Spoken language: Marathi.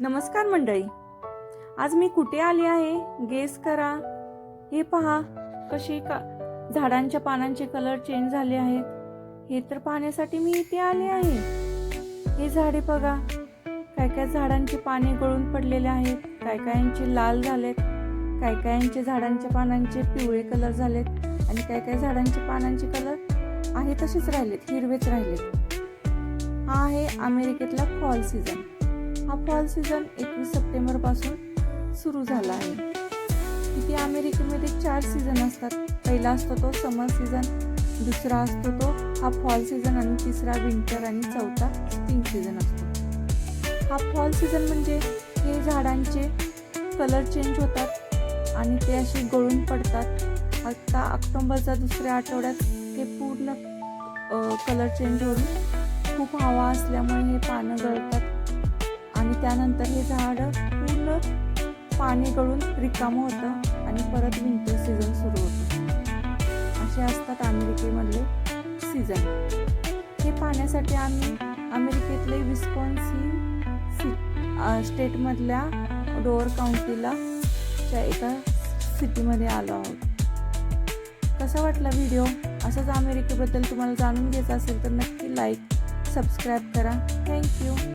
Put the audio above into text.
नमस्कार मंडळी. आज मी कुठे आली आहे? गेस करा. हे पहा कशी का झाडांच्या पानांचे कलर चेंज झाले आहेत? हे तर पाहण्यासाठी मी इथे आले आहे. हे झाडे बघा. काय काय झाडांची पाने गळून पडलेले आहेत? काय कायांचे लाल झालेत? काय कायांचे झाडांच्या पानांचे पिवळे कलर झालेत? आणि काय काय झाडांचे पानांचे कलर आहे तसेच राहिलेत हिरवेच राहिलेत. हा आहे अमेरिकेतला फॉल सीझन हा फॉल सीझन एकवीस सप्टेंबरपासून सुरू झाला आहे. इथे अमेरिकेमध्ये चार सीझन असतात. पहिला असतो तो समर सीझन दुसरा असतो तो हा फॉल सीझन आणि तिसरा विंटर आणि चौथा स्प्रिंग सीझन असतो. हा फॉल सीझन म्हणजे हे झाडांचे कलर चेंज होतात आणि ते असे गळून पडतात. आता ऑक्टोंबरच्या दुसऱ्या आठवड्यात ते पूर्ण कलर चेंज होऊन खूप हवा असल्यामुळे हे पानं गळ त्यानंतर हे झाड पूर्ण पाणी गळून रिकामं होतं आणि परत विंटर सीझन सुरू होतं. असे असतात अमेरिकेमधले सीझन हे पाहण्यासाठी आम्ही अमेरिकेतले विस्कॉन्सिन सी स्टेटमधल्या डोअर काउंटीला च्या एका सिटीमध्ये आलो आहोत. कसा वाटला व्हिडिओ? असंच अमेरिकेबद्दल तुम्हाला जाणून घ्यायचं असेल तर नक्की लाईक सबस्क्राईब करा. थँक्यू